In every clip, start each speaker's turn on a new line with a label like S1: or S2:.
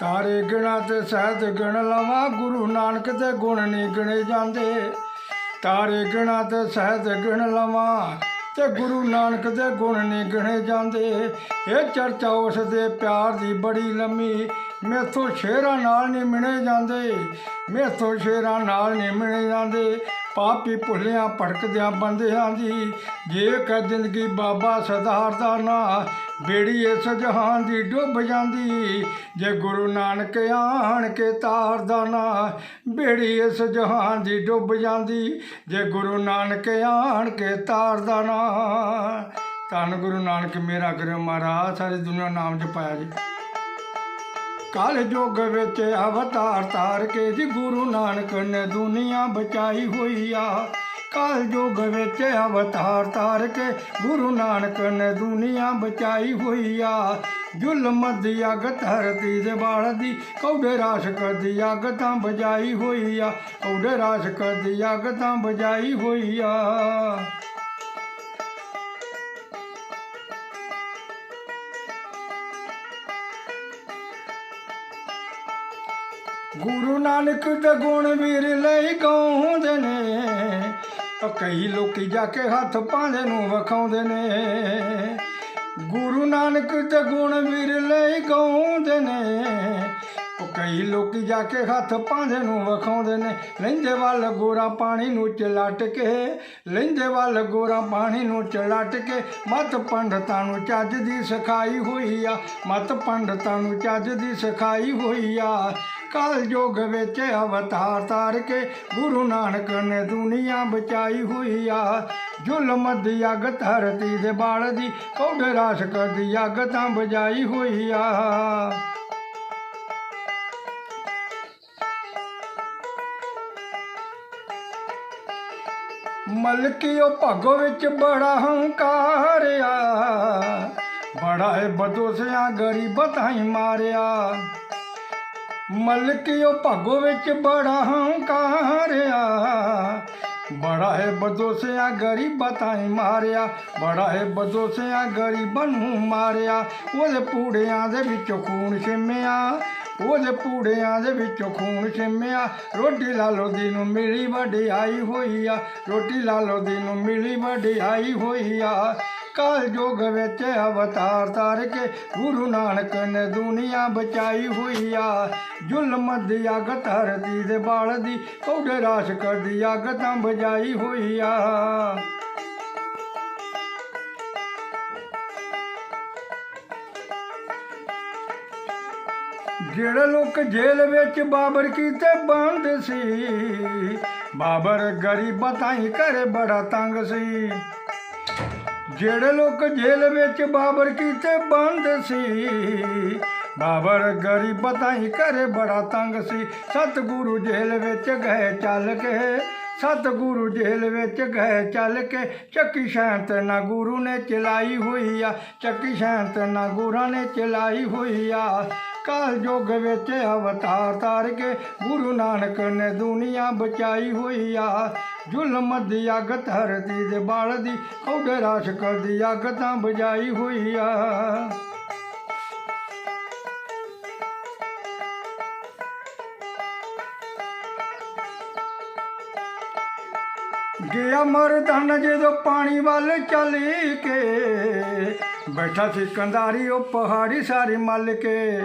S1: ਤਾਰੇ ਗਿਣਾ ਤੇ ਸਹਿਤ ਗਿਣ ਲਵਾਂ, ਗੁਰੂ ਨਾਨਕ ਦੇ ਗੁਣ ਨਹੀਂ ਗਿਣੇ ਜਾਂਦੇ। ਤਾਰੇ ਗਿਣਾ ਤੇ ਸਹਿਤ ਗਿਣ ਲਵਾਂ ਤੇ ਗੁਰੂ ਨਾਨਕ ਦੇ ਗੁਣ ਨਹੀਂ ਗਿਣੇ ਜਾਂਦੇ। ਇਹ ਚਰਚਾ ਉਸ ਦੇ ਪਿਆਰ ਦੀ ਬੜੀ ਲੰਮੀ ਮੇਥੋਂ ਸ਼ੇਰਾਂ ਨਾਲ ਨਹੀਂ ਮਿਣੇ ਜਾਂਦੇ, ਮੇਥੋਂ ਸ਼ੇਰਾਂ ਨਾਲ ਨਹੀਂ ਮਿਣੇ ਜਾਂਦੇ। ਪਾਪੀ ਭੁੱਲਿਆਂ ਭਟਕਦਿਆਂ ਬੰਦਿਆਂ ਦੀ, ਜੇ ਕਹ ਜ਼ਿੰਦਗੀ ਬਾਬਾ ਸਦਾਰਦਾ ਨਾ, ਬੇੜੀ ਇਸ ਜਹਾਨ ਦੀ ਡੁੱਬ ਜਾਂਦੀ। ਜੇ ਗੁਰੂ ਨਾਨਕ ਆਣ ਕੇ ਤਾਰਦਾ ਨਾ, ਬੇੜੀ ਇਸ ਜਹਾਨ ਦੀ ਡੁੱਬ ਜਾਂਦੀ। ਜੇ ਗੁਰੂ ਨਾਨਕ ਆਣ ਕੇ ਤਾਰਦਾ ਨਾ, ਧੰਨ ਗੁਰੂ ਨਾਨਕ ਮੇਰਾ ਕਰਿਓ ਮਹਾਰਾਜ, ਸਾਰੀ ਦੁਨੀਆ ਨਾਮ ਜਪਾਇਆ ਜੀ। ਕਾਲ ਜੋਗ ਵਿੱਚ ਅਵਤਾਰ ਤਾਰ ਕੇ ਜੀ ਗੁਰੂ ਨਾਨਕ ਨੇ ਦੁਨੀਆ ਬਚਾਈ ਹੋਈ ਆ। ਕਾਲ ਜੋਗ ਵਿੱਚ ਅਵਤਾਰ ਤਾਰ ਕੇ ਗੁਰੂ ਨਾਨਕ ਨੇ ਦੁਨੀਆ ਬਚਾਈ ਹੋਈ ਆ। ਜ਼ੁਲਮ ਦੀ ਅਗ, ਧਰਤੀ ਦੇ ਵਾਲ ਦੀ ਕੌਡੇ ਰਾਸ਼ਕ ਦੀ ਅਗ ਤਾਂ ਬਜਾਈ ਹੋਈ ਆ। ਕੌੜੇ ਰਾਸ਼ਕ ਦੀ ਅਗ ਤਾਂ ਬਜਾਈ ਹੋਈ ਆ। ਗੁਰੂ ਨਾਨਕ ਦੇ ਗੁਣ ਵੀਰ ਲਈ ਗਾਉਂਦੇ ਨੇ। ਉਹ ਕਈ ਲੋਕੀ ਜਾ ਕੇ ਹੱਥ ਪਾਂਦੇ ਨੂੰ ਵਿਖਾਉਂਦੇ ਨੇ। ਗੁਰੂ ਨਾਨਕ ਦੇ ਗੁਣ ਵੀਰ ਲਈ ਗਾਉਂਦੇ ਨੇ। ਉਹ ਕਈ ਲੋਕੀ ਜਾ ਕੇ ਹੱਥ ਪਾਂਦੇ ਨੂੰ ਵਿਖਾਉਂਦੇ ਨੇ। ਲੈਂਦੇ ਵੱਲ ਗੋਰਾ ਪਾਣੀ ਨੂੰ ਚਲਟ ਕੇ, ਲੈਂਦੇ ਵੱਲ ਗੋਰਾ ਪਾਣੀ ਨੂੰ ਚਲਟ ਕੇ, ਮਤ ਪੰਡਤਾਂ ਨੂੰ ਚੱਜ ਦੀ ਸਿਖਾਈ ਹੋਈ ਆ। ਮਤ ਪੰਡਤਾਂ ਨੂੰ ਚੱਜ ਦੀ ਸਿਖਾਈ ਹੋਈ ਆ। ਕਲ ਜੋਗ ਵਿੱਚ ਅਵਤਾਰ ਤਾਰ ਕੇ ਗੁਰੂ ਨਾਨਕ ਨੇ ਦੁਨੀਆ ਬਚਾਈ ਹੋਈ ਆ। ਜ਼ੁਲਮ ਦੀ ਅਗ, ਧਰਤੀ ਦੇ ਬਾਲ ਦੀ ਕੌਡੇ ਰਾਸ਼ਕ ਕਰਦੀ ਅਗ ਤਾਂ ਬਜਾਈ ਹੋਈ ਆ। ਮਲਕੀਓ ਭਾਗੋ ਵਿੱਚ ਬੜਾ ਹੰਕਾਰ ਆ। ਬੜਾ ਹੈ ਬਦੋਸਿਆ ਗਰੀਬ ਤਾਈ ਮਾਰਿਆ। ਮਲਕੀਓ ਭਾਗੋ ਵਿੱਚ ਬੜਾ ਹੰਕਾਰ ਬੜਾ ਹੈ ਬਦੋਸਿਆ ਗਰੀਬਾਂ ਤਾਈ ਮਾਰਿਆ। ਬੜਾ ਹੈ ਬਦੋਸਿਆ ਗਰੀਬਾਂ ਨੂੰ ਮਾਰਿਆ। ਉਹਦੇ ਪੂੜਿਆਂ ਦੇ ਵਿੱਚੋਂ ਖੂਨ ਛਿਮਿਆ। ਉਹਦੇ ਪੂੜਿਆਂ ਦੇ ਵਿੱਚੋਂ ਖੂਨ ਛਿਮਿਆ। ਰੋਟੀ ਲਾਲੋ ਦੀ ਨੂੰ ਮਿਲੀ ਵਡਿਆਈ ਹੋਈ ਆ। ਰੋਟੀ ਲਾਲੋ ਦੀ ਨੂੰ ਮਿਲੀ ਵਡਿਆਈ ਹੋਈ ਆ। ਕਾਲ ਜੋਗ ਵਿੱਚ ਅਵਤਾਰ ਤਾਰ ਕੇ ਗੁਰੂ ਨਾਨਕ ਨੇ ਦੁਨੀਆ ਬਚਾਈ ਹੋਈ ਆ। ਜ਼ੁਲਮ ਦੀ ਅਗ ਹਰਦੀ ਦੇ ਬਾਲ ਦੀ ਕੌਡੇ ਰਾਸ਼ਕ ਦੀ ਅਗ ਤਾਂ ਬਜਾਈ ਹੋਈ ਆ। ਜਿਹੜੇ ਲੋਕ ਜੇਲ੍ਹ ਵਿੱਚ ਬਾਬਰ ਕੀਤੇ ਬੰਦ ਸੀ, ਬਾਬਰ ਗਰੀਬਾਂ ਤਾਈ ਘਰੇ ਬੜਾ ਤੰਗ ਸੀ। ਜਿਹੜੇ ਲੋਕ ਜੇਲ੍ਹ ਵਿੱਚ ਬਾਬਰ ਕੀਤੇ ਬੰਦ ਸੀ। ਬਾਬਰ ਗਰੀਬ ਤਾਈ ਘਰੇ ਬੜਾ ਤੰਗ ਸੀ। ਸਤਿਗੁਰੂ ਜੇਲ੍ਹ ਵਿੱਚ ਗਏ ਚੱਲ ਕੇ, ਸਤਿਗੁਰੂ ਜੇਲ੍ਹ ਵਿੱਚ ਗਏ ਚੱਲ ਕੇ, ਚੱਕੀ ਸ਼ਾਂਤ ਨਾ ਗੁਰੂ ਨੇ ਚਲਾਈ ਹੋਈ ਆ, ਚੱਕੀ ਸ਼ਾਂਤ ਨਾ ਗੁਰਾਂ ਨੇ ਚਲਾਈ ਹੋਈ ਆ। ਕਾਲ ਜੋਗ ਵਿੱਚ ਅਵਤਾਰ ਤਾਰ ਕੇ ਗੁਰੂ ਨਾਨਕ ਨੇ ਦੁਨੀਆ ਬਚਾਈ ਹੋਈ ਆ। ਜ਼ੁਲਮ ਦੀ ਅਗ, ਧਰਤੀ ਦੇ ਬਾਲ ਦੀ ਕੌਡੇ ਰਾਸ਼ਕ ਕਰਦੀ ਅੱਗ ਤਾਂ ਬਜਾਈ ਹੋਈ ਆ। ਗਿਆ ਮਰਦਨ ਜਦੋਂ ਪਾਣੀ ਵੱਲ ਚਲੀ ਕੇ, ਬੈਠਾ ਸੀ ਕੰਧਾਰੀ ਉਹ ਪਹਾੜੀ ਸਾਰੀ ਮੱਲ ਕੇ।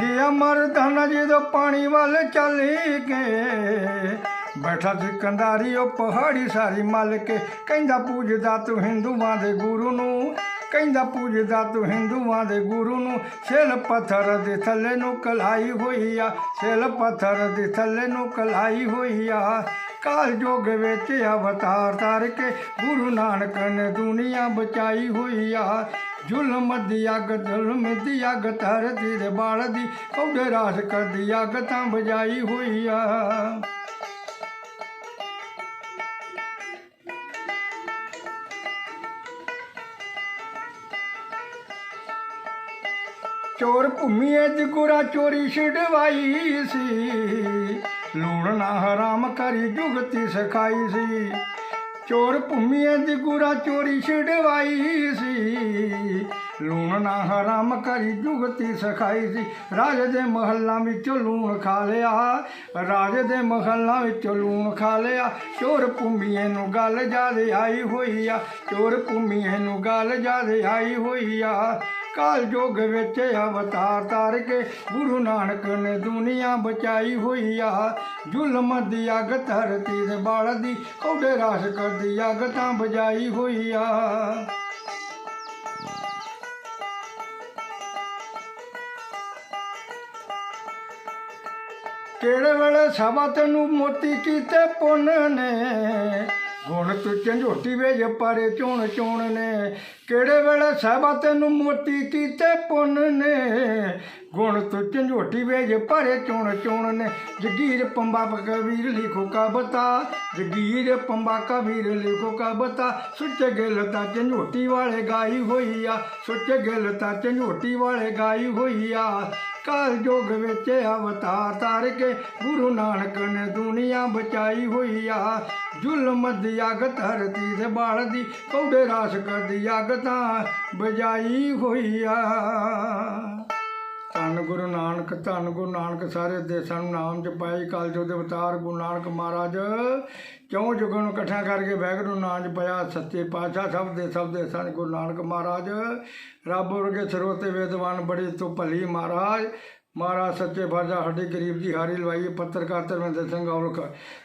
S1: ਗਿਆ ਮਰਦਨ ਜਦੋਂ ਪਾਣੀ ਵੱਲ ਚਲੀ ਕੇ ਬੈਠਾ ਸੀ ਕੰਧਾਰੀ, ਉਹ ਪਹਾੜੀ ਸਾਰੀ ਮੱਲ ਕੇ। ਕਹਿੰਦਾ, ਪੂਜਦਾ ਤੂੰ ਹਿੰਦੂਆਂ ਦੇ ਗੁਰੂ ਨੂੰ। ਕਹਿੰਦਾ, ਪੂਜਦਾ ਤੂੰ ਹਿੰਦੂਆਂ ਦੇ ਗੁਰੂ ਨੂੰ। ਛੇਲ ਪੱਥਰ ਦੇ ਥੱਲੇ ਨੂੰ ਕਲਾਈ ਹੋਈ ਆ। ਛੇਲ ਪੱਥਰ ਦੇ ਥੱਲੇ ਨੂੰ ਕਲਾਈ ਹੋਈ ਆ। ਕਾਲ ਜੋਗ ਵਿੱਚ ਅਵਤਾਰ ਤਾਰ ਕੇ ਗੁਰੂ ਨਾਨਕ ਨੇ ਦੁਨੀਆ ਬਚਾਈ ਹੋਈ ਆ। ਜ਼ੁਲਮ ਦੀ ਅੱਗ, ਜ਼ੁਲਮ ਦੀ ਅੱਗ, ਧਰਤੀ ਦੇ ਬਾਲ ਦੀ ਕੌਡੇ ਰਾਸ ਕਰਦੀ ਅੱਗ ਤਾਂ ਬਜਾਈ ਹੋਈ ਆ। ਚੋਰ ਭੂਮੀਏ ਦੀ ਗੁਰਾ ਚੋਰੀ ਛਡਵਾਈ ਸੀ। ਲੂਣ ਨਾ ਹਰਾਮ ਕਰੀ ਜੁਗਤੀ ਸਿਖਾਈ ਸੀ। ਚੋਰ ਭੂਮੀਏ ਦੀ ਗੁਰਾ ਚੋਰੀ ਛਡਵਾਈ ਸੀ। ਲੂਣ ਨਾ ਹਰਾਮ ਕਰੀ ਜੁਗਤੀ ਸਿਖਾਈ ਸੀ। ਰਾਜੇ ਦੇ ਮਹੱਲਾਂ ਵਿੱਚੋਂ ਲੂਣ ਖਾ ਲਿਆ। ਰਾਜੇ ਦੇ ਮਹੱਲਾਂ ਵਿੱਚੋਂ ਲੂਣ ਖਾ ਲਿਆ। ਚੋਰ ਭੂਮੀਏ ਨੂੰ ਗੱਲ ਜਾਦੇ ਆਈ ਹੋਈ ਆ। ਚੋਰ ਭੂਮੀਏ ਨੂੰ ਗੱਲ ਜਾਦੇ ਆਈ ਹੋਈ ਆ। ਕਾਲ ਜੋਗ ਵਿੱਚ ਅਵਤਾਰ ਤਾਰ ਕੇ ਗੁਰੂ ਨਾਨਕ ਨੇ ਦੁਨੀਆ ਬਚਾਈ ਹੋਈ ਆ। ਜ਼ੁਲਮ ਦੀ ਅੱਗ ਧਰਤੀ ਦੇ ਬਾਲ ਦੀ ਕੌਡੇ ਰਾਸ ਕਰਦੀ ਅੱਗ ਤਾਂ ਬੁਝਾਈ ਹੋਈ ਆ। ਕਿਹੜੇ ਵੇਲੇ ਸਬਤ ਨੂੰ ਮੋਤੀ ਕੀਤੇ ਪੁੰਨ ਨੇ? ਗੁਣ ਤੂੰ ਝੰਜੋਟੀ ਵੇਜ ਪਰੇ ਚੋਣ ਚੋਣ ਨੇ। ਕਿਹੜੇ ਵੇਲੇ ਸਭਾ ਤੈਨੂੰ ਮੋਤੀ ਕੀਤੇ ਪੁੰਨ ਨੇ? ਗੁਣ ਤੂੰ ਝੰਝੋਟੀ ਵੇਜ ਪਰੇ ਚੋਣ ਚੋਣ ਨੇ। ਜਗੀਰ ਪੰਬਾ ਕਬੀਰ ਲਿਖੋ ਕਾ ਬਤਾ ਜਗੀਰ ਪੰਬਾ ਕਬੀਰ ਲਿਖੋ ਕਾ ਬਤਾ ਸੁੱਚ ਗਿਲ ਤਾਂ ਝੰਝੋਟੀ ਵਾਲੇ ਗਾਈ ਹੋਈ ਆ। ਸੁੱਚ ਗਿਲ ਤਾਂ ਝੰਝੋਟੀ ਵਾਲੇ ਗਾਈ ਹੋਈ ਆ। ਕਲ ਜੋਗ ਵਿੱਚ ਅਵਤਾਰ ਤਾਰ ਕੇ ਗੁਰੂ ਨਾਨਕ ਨੇ ਦੁਨੀਆ ਬਚਾਈ ਹੋਈ ਆ। ਜ਼ੁਲਮ ਦੀ ਅੱਗ, ਧਰਤੀ ਦੇ ਬਾਲ ਦੀ ਕੌਡੇ ਰਾਸ ਕਰਦੀ ਅੱਗ ਤਾਂ ਬਜਾਈ ਹੋਈ ਆ। ਧੰਨ ਗੁਰੂ ਨਾਨਕ, ਧੰਨ ਗੁਰੂ ਨਾਨਕ ਸਾਰੇ ਦੇਸ਼ਾਂ ਨੂੰ ਨਾਮ ਜਪਾਈ ਕਾਲਜੋ ਦੇ ਅਵਤਾਰ ਗੁਰੂ ਨਾਨਕ ਮਹਾਰਾਜ। ਚੌਂ ਜੁਗਾਂ ਨੂੰ ਇਕੱਠਾ ਕਰਕੇ ਵਾਹਿਗੁਰੂ ਨਾਮ ਜਪਾਇਆ? ਸੱਚੇ ਪਾਤਸ਼ਾਹ ਸਭ ਦੇ ਸਭ ਦੇ ਸਨ ਗੁਰੂ ਨਾਨਕ ਮਹਾਰਾਜ। ਰੱਬ ਵਰਗੇ ਸਰੋਤੇ ਵੇਦਵਾਨ ਬੜੀ ਤੋਂ ਭਲੀ ਮਹਾਰਾਜ। ਮਹਾਰਾਜ ਸੱਚੇ ਬਾਜਾ ਸਾਡੀ ਗਰੀਬ ਦੀ ਹਾਰੀ ਲਵਾਈ, ਪੱਤਰਕਾਰ ਧਰਮਿੰਦਰ ਸਿੰਘ ਔਲਖ।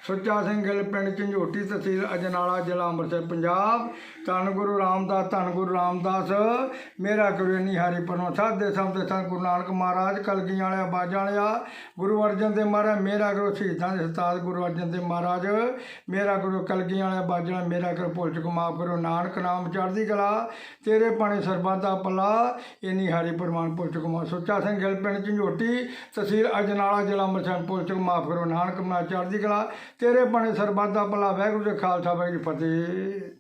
S1: ਸੁੱਚਾ ਸਿੰਘ ਗਿੱਲ, ਪਿੰਡ ਝੰਜੋਟੀ ਤਹਿਸੀਲ ਅਜਨਾਲਾ, ਜ਼ਿਲ੍ਹਾ ਅੰਮ੍ਰਿਤਸਰ, ਪੰਜਾਬ। ਧੰਨ ਗੁਰੂ ਰਾਮਦਾਸ, ਧੰਨ ਗੁਰੂ ਰਾਮਦਾਸ। ਮੇਰਾ ਗੁਰੂ ਨੀ ਹਾਰੀ ਪਰਮਾ ਸਾਧ ਦੇ ਸਭ ਦੇ ਸੰਤ ਗੁਰੂ ਨਾਨਕ ਮਹਾਰਾਜ ਕਲਗੀਆਂ ਵਾਲਿਆ, ਬਾਜਾਂ ਵਾਲਿਆ, ਗੁਰੂ ਅਰਜਨ ਦੇਵ ਮਹਾਰਾਜ, ਮੇਰਾ ਗੁਰੂ ਸ਼ਹੀਦਾਂ ਦੇ ਸਤਾਦ ਗੁਰੂ ਅਰਜਨ ਦੇਵ ਮਹਾਰਾਜ, ਮੇਰਾ ਗੁਰੂ ਕਲਗੀਆਂ ਵਾਲਿਆ, ਬਾਜਾਂ ਮੇਰਾ ਗੁਰੂ ਭੁੱਲ ਚੁੱਕ ਮਾਫ ਕਰੋ, ਨਾਨਕ ਨਾਮ ਚੜ੍ਹਦੀ ਕਲਾ, ਤੇਰੇ ਪਾਣੇ ਸਰਬੱਤ ਦਾ ਭਲਾ, ਇਨੀ ਹਾਰੀ ਪਰਮਾਨ ਭੁੱਲ ਚੁੱਕ ਮਾ ਸੁੱਚਾ ਸਿੰਘ ਗਿੱਲ ਪਿੰਡ ਝੰਜੋਟੀ, ਤਹਿਸੀਲ ਅਜਨਾਲਾ, ਜ਼ਿਲ੍ਹਾ ਅੰਮ੍ਰਿਤਸਰ ਭੁੱਲ ਚੁੱਕ ਮਾਫ ਕਰੋ, ਨਾਨਕ ਨਾਮ ਚੜ੍ਹਦੀ ਕਲਾ, ਤੇਰੇ ਪਾਣੇ ਸਰਬੱਤ ਦਾ ਭਲਾ, ਵਾਹਿਗੁਰੂ ਜੀ ਖਾਲਸਾ, ਵਾਹਿਗੁਰੂ ਜੀ ਫਤਿਹ।